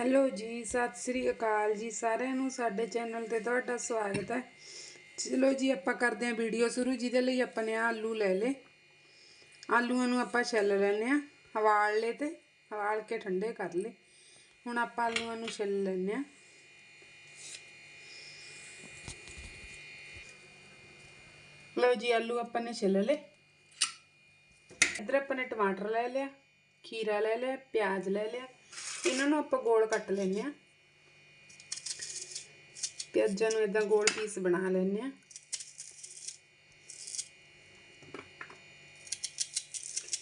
Hello ਜੀ, ਸਤਿ ਸ੍ਰੀ ਅਕਾਲ ਜੀ, ਸਾਰਿਆਂ ਨੂੰ ਸਾਡੇ ਚੈਨਲ ਤੇ ਤੁਹਾਡਾ ਸਵਾਗਤ ਹੈ। ਚਲੋ ਜੀ, ਆਪਾਂ ਕਰਦੇ ਹਾਂ ਵੀਡੀਓ ਸ਼ੁਰੂ, ਜਿਹਦੇ ਲਈ ਆਪਾਂ ਨੇ ਆਲੂ ਲੈ ਲਏ। ਆਲੂਆਂ ਨੂੰ ਆਪਾਂ ਛਿੱਲ ਲੈਣੇ ਆ ਹਵਾਲ ਲੇ ਤੇ ਹਵਾਲ ਕੇ ਠੰਡੇ ਕਰ ਲਏ। ਹੁਣ ਆਪਾਂ ਆਲੂਆਂ ਨੂੰ ਛਿੱਲ ਲੈਣੇ ਆ ਲਓ ਜੀ, ਆਲੂ ਆਪਾਂ ਨੇ ਛਿੱਲ ਲਏ। ਇਧਰ ਆਪਾਂ ਨੇ ਟਮਾਟਰ ਲੈ ਲਿਆ, ਖੀਰਾ ਲੈ ਲਿਆ, ਪਿਆਜ਼ ਲੈ ਲਿਆ। ਇਹਨਾਂ ਨੂੰ ਆਪਾਂ ਗੋਲ ਕੱਟ ਲੈਨੇ ਆ ਪਿਆਜ਼ਾਂ ਨੂੰ ਇਦਾਂ ਗੋਲ ਪੀਸ ਬਣਾ ਲੈਨੇ ਆ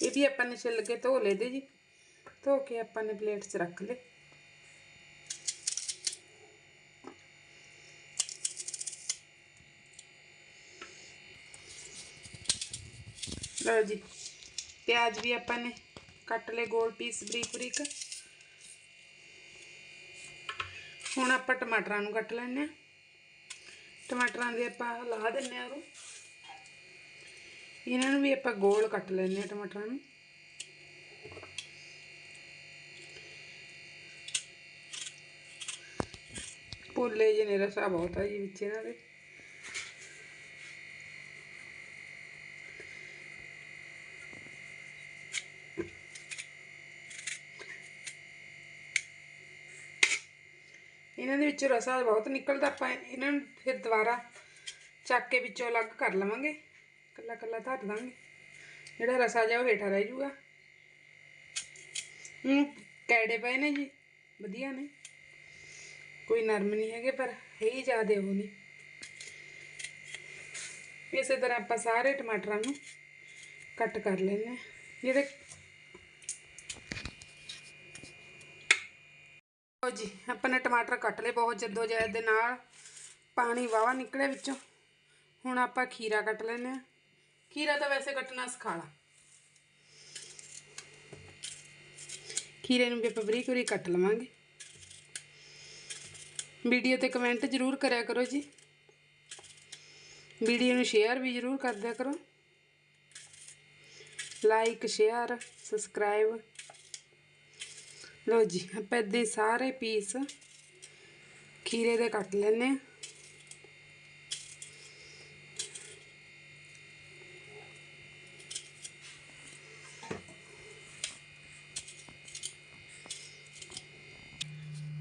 ਇਹ ਵੀ ਆਪਾਂ ਨੇ ਛਿੱਲ ਕੇ ਧੋ ਲਏ ਦੇ ਜੀ। ਧੋ ਕੇ ਆਪਾਂ ਨੇ ਪਲੇਟ 'ਚ ਰੱਖ ਲਏ। ਲਓ ਜੀ, ਪਿਆਜ਼ ਵੀ ਆਪਾਂ ਨੇ ਕੱਟ ਲਏ ਗੋਲ ਪੀਸ ਬਰੀਕ ਬਰੀਕ ਹੁਣ ਆਪਾਂ ਟਮਾਟਰਾਂ ਨੂੰ ਕੱਟ ਲੈਣੇ ਆ ਟਮਾਟਰਾਂ ਦੇ ਆਪਾਂ ਲਾ ਦਿੰਨੇ ਆ ਉਹ ਇਹਨਾਂ ਨੂੰ ਵੀ ਆਪਾਂ ਗੋਲ ਕੱਟ ਲੈਣੇ ਆ ਟਮਾਟਰਾਂ ਨੂੰ ਪੋਲੇ ਜਿਹੇ ਨੇ ਰਸਾ ਬਹੁਤ ਆ ਜੀ ਵਿੱਚ ਇਹਨਾਂ ਦੇ ਵਿੱਚੋਂ ਰਸਾ ਬਹੁਤ ਨਿਕਲਦਾ, ਆਪਾਂ ਇਹਨਾਂ ਨੂੰ ਫਿਰ ਦੁਬਾਰਾ ਚੱਕ ਕੇ ਵਿੱਚੋਂ ਅਲੱਗ ਕਰ ਲਵਾਂਗੇ। ਕੱਲਾ ਕੱਲਾ ਧਰ ਦਾਂਗੇ। ਜਿਹੜਾ ਰਸਾ ਜਾ ਉਹ ਹੇਠਾਂ ਰਹਿ ਜਾਊਗਾ ਹੂੰ, ਕੈੜੇ ਪਏ ਨੇ ਜੀ। ਵਧੀਆ ਨੇ। ਕੋਈ ਨਰਮ ਨਹੀਂ ਹੈਗੇ, ਪਰ ਹੈ ਹੀ ਜ਼ਿਆਦੇ ਉਹ ਨਹੀਂ। ਇਸੇ ਤਰ੍ਹਾਂ ਆਪਾਂ ਸਾਰੇ ਟਮਾਟਰਾਂ ਨੂੰ ਕੱਟ ਕਰ ਲੈਣੇ ਜਿਹੜੇ ਲਓ ਜੀ ਆਪਾਂ ਨੇ ਟਮਾਟਰ ਕੱਟ ਲਏ ਬਹੁਤ ਜੱਦੋ ਜਹਿਦ ਦੇ ਨਾਲ ਪਾਣੀ ਵਾਵਾ ਨਿਕਲੇ ਵਿੱਚੋਂ। ਹੁਣ ਆਪਾਂ ਖੀਰਾ ਕੱਟ ਲੈਨੇ ਆ ਖੀਰਾ ਤਾਂ ਵੈਸੇ ਕੱਟਣਾ ਸਿਖਾਲਾ ਖੀਰੇ ਨੂੰ ਵੀ ਆਪਾਂ ਬਰੀਕ ਬਰੀਕ ਕੱਟ ਲਵਾਂਗੇ। ਵੀਡੀਓ ਤੇ ਕਮੈਂਟ ਜ਼ਰੂਰ ਕਰਿਆ ਕਰੋ ਜੀ। ਵੀਡੀਓ ਨੂੰ ਸ਼ੇਅਰ ਵੀ ਜ਼ਰੂਰ ਕਰ ਦਿਆ ਕਰੋ। Like, share, subscribe. ਲਓ ਜੀ, ਆਪਾਂ ਦੇ ਸਾਰੇ ਪੀਸ ਖੀਰੇ ਦੇ ਕੱਟ ਲੈਨੇ ਆ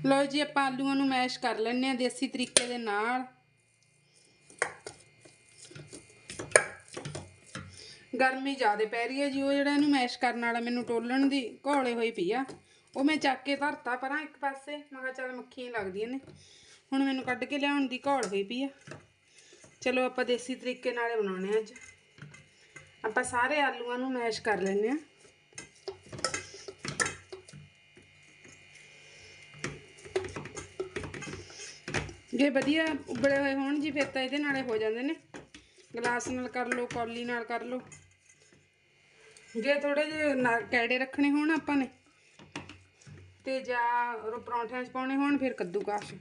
ਲਓ ਜੀ, ਆਪਾਂ ਆਲੂਆਂ ਨੂੰ ਮੈਸ਼ ਕਰ ਲੈਨੇ ਆ ਦੇਸੀ ਤਰੀਕੇ ਦੇ ਨਾਲ। ਗਰਮੀ ਜ਼ਿਆਦਾ ਪੈ ਰਹੀ ਹੈ ਜੀ, ਉਹ ਜਿਹੜਾ ਇਹਨੂੰ ਮੈਸ਼ ਕਰਨ ਵਾਲਾ ਮੈਨੂੰ ਟੋਲਣ ਦੀ ਘੋਲੇ ਹੋਈ ਪਈ ਆ। ਉਹ ਮੈਂ ਚੱਕ ਕੇ ਧਰਤਾ ਪਰਾਂ ਇੱਕ ਪਾਸੇ। ਮੈਂ ਕਿਹਾ ਚੱਲ ਮੱਖੀਆਂ ਲੱਗਦੀਆਂ ਨੇ। ਹੁਣ ਮੈਨੂੰ ਕੱਢ ਕੇ ਲਿਆਉਣ ਦੀ ਘੋਲ ਹੋਈ ਪਈ ਆ। ਚਲੋ ਆਪਾਂ ਦੇਸੀ ਤਰੀਕੇ ਨਾਲ ਬਣਾਉਣੇ ਆ ਅੱਜ। ਆਪਾਂ ਸਾਰੇ ਆਲੂਆਂ ਨੂੰ ਮੈਸ਼ ਕਰ ਲੈਨੇ ਆ। ਜੇ ਵਧੀਆ ਉਬਲੇ ਹੋਏ ਹੋਣ ਜੀ ਫਿਰ ਤਾਂ ਇਹਦੇ ਨਾਲੇ ਹੋ ਜਾਂਦੇ ਨੇ। ਗਲਾਸ ਨਾਲ ਕਰ ਲਓ, ਕੌਲੀ ਨਾਲ ਕਰ ਲਓ। ਜੇ ਥੋੜੇ ਜਿਹੇ ਕੈੜੇ ਰੱਖਣੇ ਹੋਣ ਆਪਾਂ ਨੇ ਤੇ ਜਾਂ ਪਰੌਂਠਿਆਂ 'ਚ ਪਾਉਣੇ ਹੋਣ, ਫਿਰ ਕੱਦੂਕਾਸ਼।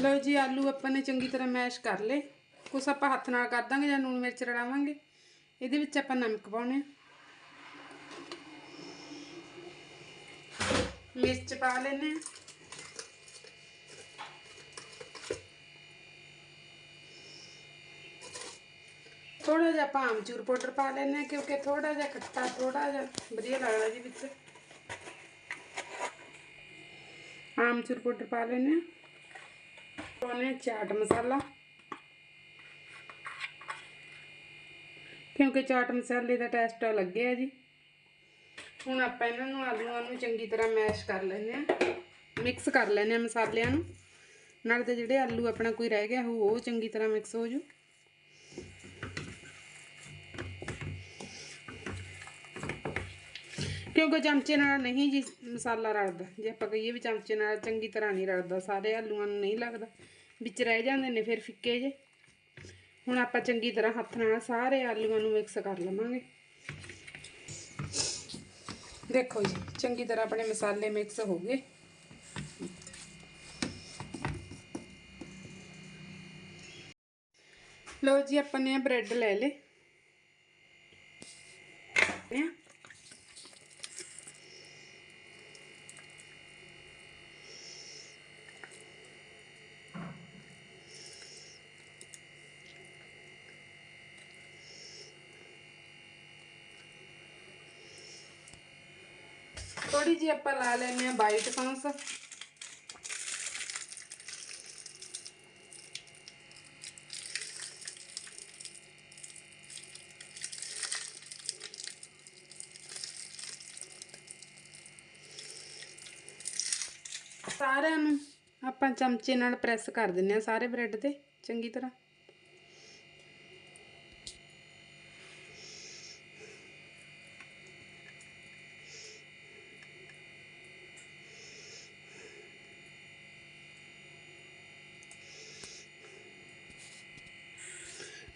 ਲਓ ਜੀ, ਆਲੂ ਆਪਾਂ ਨੇ ਚੰਗੀ ਤਰ੍ਹਾਂ ਮੈਸ਼ ਕਰ ਲਏ। ਕੁਛ ਆਪਾਂ ਹੱਥ ਨਾਲ ਕਰ ਦਾਂਗੇ ਜਾਂ ਲੂਣ ਮਿਰਚ ਰੜਾਵਾਂਗੇ। ਇਹਦੇ ਵਿੱਚ ਆਪਾਂ ਨਮਕ ਪਾਉਣੇ ਮਿਰਚ ਪਾ ਲੈਨੇ ਆ। ਥੋੜਾ ਜਿਹਾ ਆਪਾਂ ਆਮਚੂਰ ਪਾਊਡਰ ਪਾ ਲੈਨੇ ਆ ਕਿਉਂਕਿ ਥੋੜਾ ਜਿਹਾ ਖੱਟਾ ਥੋੜਾ ਜਿਹਾ ਵਧੀਆ ਲੱਗਦਾ ਜੀ ਵਿੱਚ। ਆਮਚੂਰ ਪਾਊਡਰ ਪਾ ਲੈਨੇ ਆ ਪਾਉਣੇ ਚਾਟ ਮਸਾਲਾ। ਕਿਉਂਕਿ ਚਾਟ ਮਸਾਲੇ ਦਾ ਟੇਸਟ ਲੱਗਿਆ ਜੀ। ਹੁਣ ਆਪਾਂ ਇਹਨਾਂ ਨੂੰ ਆਲੂਆਂ ਨੂੰ ਚੰਗੀ ਤਰ੍ਹਾਂ ਮੈਸ਼ ਕਰ ਲੈਂਦੇ ਆ ਮਿਕਸ ਕਰ ਲੈਂਦੇ ਆ ਮਸਾਲਿਆਂ ਨੂੰ। ਨਾਲ ਤੇ ਜਿਹੜੇ ਆਲੂ ਆਪਣਾ ਕੋਈ ਰਹਿ ਗਿਆ, ਉਹ ਉਹ ਚੰਗੀ ਤਰ੍ਹਾਂ ਮਿਕਸ ਹੋ ਜੂ ਕਿਉਂਕਿ ਚਮਚੇ ਨਾਲ ਨਹੀਂ ਜੀ ਮਸਾਲਾ ਰਲਦਾ। ਜੇ ਆਪਾਂ ਕਹੀਏ ਵੀ ਚਮਚੇ ਨਾਲ ਚੰਗੀ ਤਰ੍ਹਾਂ ਨਹੀਂ ਰਲਦਾ, ਸਾਰੇ ਆਲੂਆਂ ਨੂੰ ਨਹੀਂ ਲੱਗਦਾ। ਵਿੱਚ ਰਹਿ ਜਾਂਦੇ ਨੇ ਫਿਰ ਫਿੱਕੇ ਜੇ। ਹੁਣ ਆਪਾਂ ਚੰਗੀ ਤਰ੍ਹਾਂ ਹੱਥ ਨਾਲ ਸਾਰੇ ਆਲੂਆਂ ਨੂੰ ਮਿਕਸ ਕਰ ਲਵਾਂਗੇ। ਦੇਖੋ ਜੀ, ਚੰਗੀ ਤਰ੍ਹਾਂ ਆਪਣੇ ਮਸਾਲੇ ਮਿਕਸ ਹੋ ਗਏ। ਲਓ ਜੀ, ਆਪਾਂ ਨੇ ਬ੍ਰੈਡ ਲੈ ਲੇ ਥੋੜੀ ਜਿਹੀ ਆਪਾਂ ਲਾ ਲੈਨੇ ਆ ਵਾਈਟ ਸੌਸ ਸਾਰਿਆਂ ਨੂੰ ਆਪਾਂ ਚਮਚੇ ਨਾਲ ਪ੍ਰੈਸ ਕਰ ਦਿੰਨੇ ਆ ਸਾਰੇ ਬ੍ਰੈਡ ਤੇ, ਚੰਗੀ ਤਰ੍ਹਾਂ।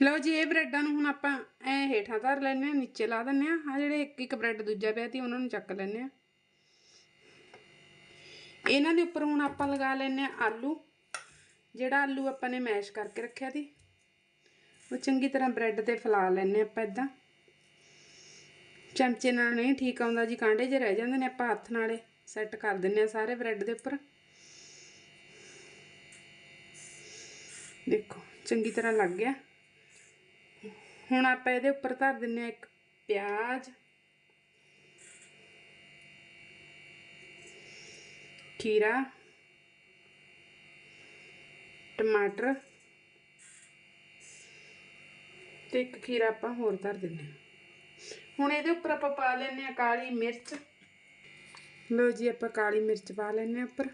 ਲਓ ਜੀ, ਇਹ ਬ੍ਰੈਡਾਂ ਨੂੰ ਹੁਣ ਆਪਾਂ ਐ ਹੇਠਾਂ ਧਰ ਲੈਨੇ ਆ ਨੀਚੇ ਲਾ ਦਿੰਨੇ ਆ ਆ ਜਿਹੜੇ ਇੱਕ ਇੱਕ ਬ੍ਰੈਡ ਦੂਜਾ ਪਿਆ ਤੀ ਉਹਨਾਂ ਨੂੰ ਚੱਕ ਲੈਨੇ ਆ ਇਹਨਾਂ ਦੇ ਉੱਪਰ ਹੁਣ ਆਪਾਂ ਲਗਾ ਲੈਨੇ ਆ ਆਲੂ। ਜਿਹੜਾ ਆਲੂ ਆਪਾਂ ਨੇ ਮੈਸ਼ ਕਰਕੇ ਰੱਖਿਆ ਸੀ, ਉਹ ਚੰਗੀ ਤਰ੍ਹਾਂ ਬ੍ਰੈਡ ਤੇ ਫੈਲਾ ਲੈਨੇ ਆਪਾਂ ਇਦਾਂ। ਚਮਚੇ ਨਾਲ ਨਹੀਂ ਠੀਕ ਆਉਂਦਾ ਜੀ, ਕਾਂਡੇ ਜੇ ਰਹਿ ਜਾਂਦੇ ਨੇ, ਆਪਾਂ ਹੱਥ ਨਾਲੇ ਸੈੱਟ ਕਰ ਦਿੰਨੇ ਆ ਸਾਰੇ ਬ੍ਰੈਡ ਦੇ ਉੱਪਰ। ਦੇਖੋ, ਚੰਗੀ ਤਰ੍ਹਾਂ ਲੱਗ ਗਿਆ। ਹੁਣ ਆਪਾਂ ਇਹਦੇ ਉੱਪਰ ਧਰ ਦਿੰਨੇ ਆ ਇੱਕ ਪਿਆਜ਼। ਖੀਰਾ। ਟਮਾਟਰ। ਤੇ ਇੱਕ ਖੀਰਾ ਆਪਾਂ ਹੋਰ ਧਰ ਦਿੰਨੇ ਆ। ਹੁਣ ਇਹਦੇ ਉੱਪਰ ਆਪਾਂ ਪਾ ਲੈਨੇ ਆ ਕਾਲੀ ਮਿਰਚ। ਲਓ ਜੀ ਆਪਾਂ ਕਾਲੀ ਮਿਰਚ ਪਾ ਲੈਨੇ ਆ ਉੱਪਰ।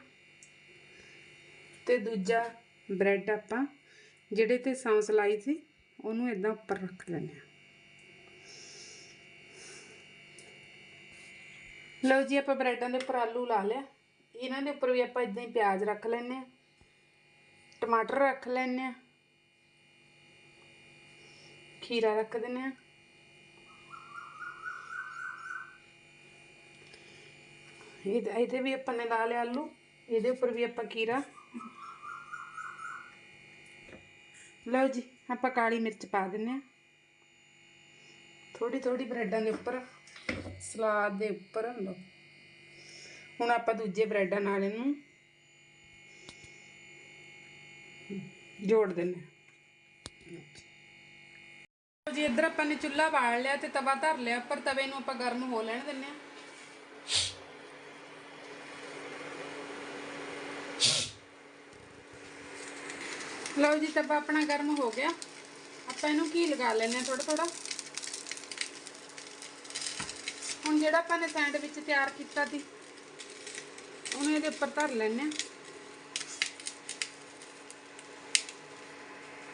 ਤੇ ਦੂਜਾ ਬ੍ਰੈਡ ਆਪਾਂ, ਜਿਹੜੇ ਤੇ ਸੌਂਸ ਲਾਈ ਸੀ ਉਹਨੂੰ ਇਦਾਂ ਉੱਪਰ ਰੱਖ ਲੈਂਦੇ ਆ ਲਓ ਜੀ, ਆਪਾਂ ਬ੍ਰੈਡਾਂ ਦੇ ਉੱਪਰ ਆਲੂ ਲਾ ਲਿਆ। ਇਹਨਾਂ ਦੇ ਉੱਪਰ ਵੀ ਆਪਾਂ ਇਦਾਂ ਹੀ ਪਿਆਜ਼ ਰੱਖ ਲੈਂਦੇ ਆ ਟਮਾਟਰ ਰੱਖ ਲੈਂਦੇ ਆ ਖੀਰਾ ਰੱਖ ਦਿੰਨੇ ਆ ਇਹਦੇ ਇਹਦੇ ਵੀ ਆਪਾਂ ਨੇ ਲਾ ਲਿਆ ਆਲੂ। ਇਹਦੇ ਉੱਪਰ ਵੀ ਆਪਾਂ ਖੀਰਾ ਲਓ ਜੀ, ਆਪਾਂ ਕਾਲੀ ਮਿਰਚ ਪਾ ਦਿੰਨੇ ਆ ਥੋੜੀ ਥੋੜੀ ਬ੍ਰੈਡਾਂ ਦੇ ਉੱਪਰ, ਸਲਾਦ ਦੇ ਉੱਪਰ ਲਓ। ਹੁਣ ਆਪਾਂ ਦੂਜੇ ਬ੍ਰੈਡਾਂ ਨਾਲ ਇਹਨੂੰ ਜੋੜ ਦਿੰਨੇ ਆ ਲਓ ਜੀ, ਇੱਧਰ ਆਪਾਂ ਨੇ ਚੁੱਲ੍ਹਾ ਬਾਲ ਲਿਆ ਤੇ ਤਵਾ ਧਰ ਲਿਆ, ਉੱਪਰ ਤਵੇ ਨੂੰ ਆਪਾਂ ਗਰਮ ਹੋ ਲੈਣ ਦਿੰਨੇ ਆ ਲਓ ਜੀ ਤਵਾ ਆਪਣਾ ਗਰਮ ਹੋ ਗਿਆ। ਆਪਾਂ ਇਹਨੂੰ ਘੀ ਲਗਾ ਲੈਨੇ ਆ ਥੋੜਾ ਥੋੜਾ ਹੁਣ ਜਿਹੜਾ ਆਪਾਂ ਨੇ ਸੈਂਡਵਿਚ ਤਿਆਰ ਕੀਤਾ ਸੀ, ਉਹਨੂੰ ਇਹਦੇ ਉੱਪਰ ਧਰ ਲੈਨੇ ਆ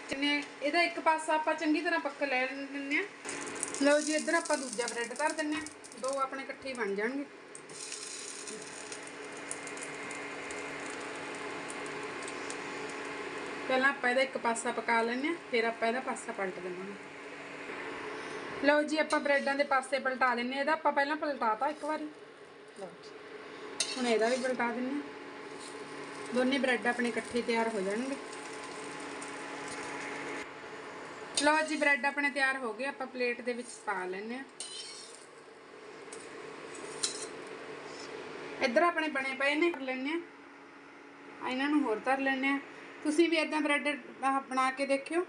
ਕਿੰਨੇ ਇਹਦਾ ਇੱਕ ਪਾਸਾ ਆਪਾਂ ਚੰਗੀ ਤਰ੍ਹਾਂ ਪੱਕ ਲੈ ਲੈਨੇ ਆ ਲਓ ਜੀ, ਇੱਧਰ ਆਪਾਂ ਦੂਜਾ ਬ੍ਰੈਡ ਧਰ ਦਿੰਨੇ ਆ ਦੋ ਆਪਣੇ ਇਕੱਠੇ ਬਣ ਜਾਣਗੇ। ਪਹਿਲਾਂ ਆਪਾਂ ਇਹਦਾ ਇੱਕ ਪਾਸਾ ਪਕਾ ਲੈਂਦੇ ਆ ਫਿਰ ਆਪਾਂ ਇਹਦਾ ਪਾਸਾ ਪਲਟ ਦੇਵਾਂਗੇ ਲਓ ਜੀ, ਆਪਾਂ ਬ੍ਰੈਡਾਂ ਦੇ ਪਾਸੇ ਪਲਟਾ ਦਿੰਨੇ ਆ ਇਹਦਾ ਆਪਾਂ ਪਹਿਲਾਂ ਪਲਟਾਤਾ ਇੱਕ ਵਾਰੀ। ਲਓ ਹੁਣ ਇਹਦਾ ਵੀ ਪਲਟਾ ਦਿੰਨੇ ਆ ਦੋਨੇ ਬ੍ਰੈਡ ਆਪਣੇ ਇਕੱਠੇ ਤਿਆਰ ਹੋ ਜਾਣਗੇ। ਲਓ ਜੀ, ਬ੍ਰੈਡ ਆਪਣੇ ਤਿਆਰ ਹੋ ਗਏ। ਆਪਾਂ ਪਲੇਟ ਦੇ ਵਿੱਚ ਪਾ ਲੈਨੇ ਆ ਇੱਧਰ ਆਪਣੇ ਬਣੇ ਪਏ ਨੇ। ਕਰ ਲੈਨੇ ਆ ਇਹਨਾਂ ਨੂੰ ਹੋਰ ਧਰ ਲੈਨੇ ਆ ਤੁਸੀਂ ਵੀ ਇਦਾਂ ਬ੍ਰੈਡ ਬਣਾ ਕੇ ਦੇਖਿਓ।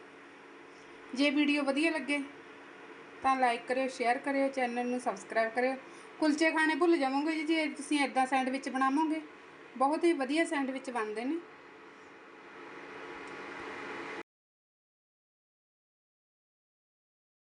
ਜੇ ਵੀਡੀਓ ਵਧੀਆ ਲੱਗੇ, ਤਾਂ ਲਾਈਕ ਕਰਿਓ ਸ਼ੇਅਰ ਕਰਿਓ ਚੈਨਲ ਨੂੰ ਸਬਸਕ੍ਰਾਈਬ ਕਰਿਓ। ਕੁਲਚੇ ਖਾਣੇ ਭੁੱਲ ਜਾਵੋਗੇ ਜੀ, ਜੇ ਤੁਸੀਂ ਇਦਾਂ ਸੈਂਡਵਿਚ ਬਣਾਵੋਗੇ। ਬਹੁਤ ਹੀ ਵਧੀਆ ਸੈਂਡਵਿਚ ਬਣਦੇ ਨੇ।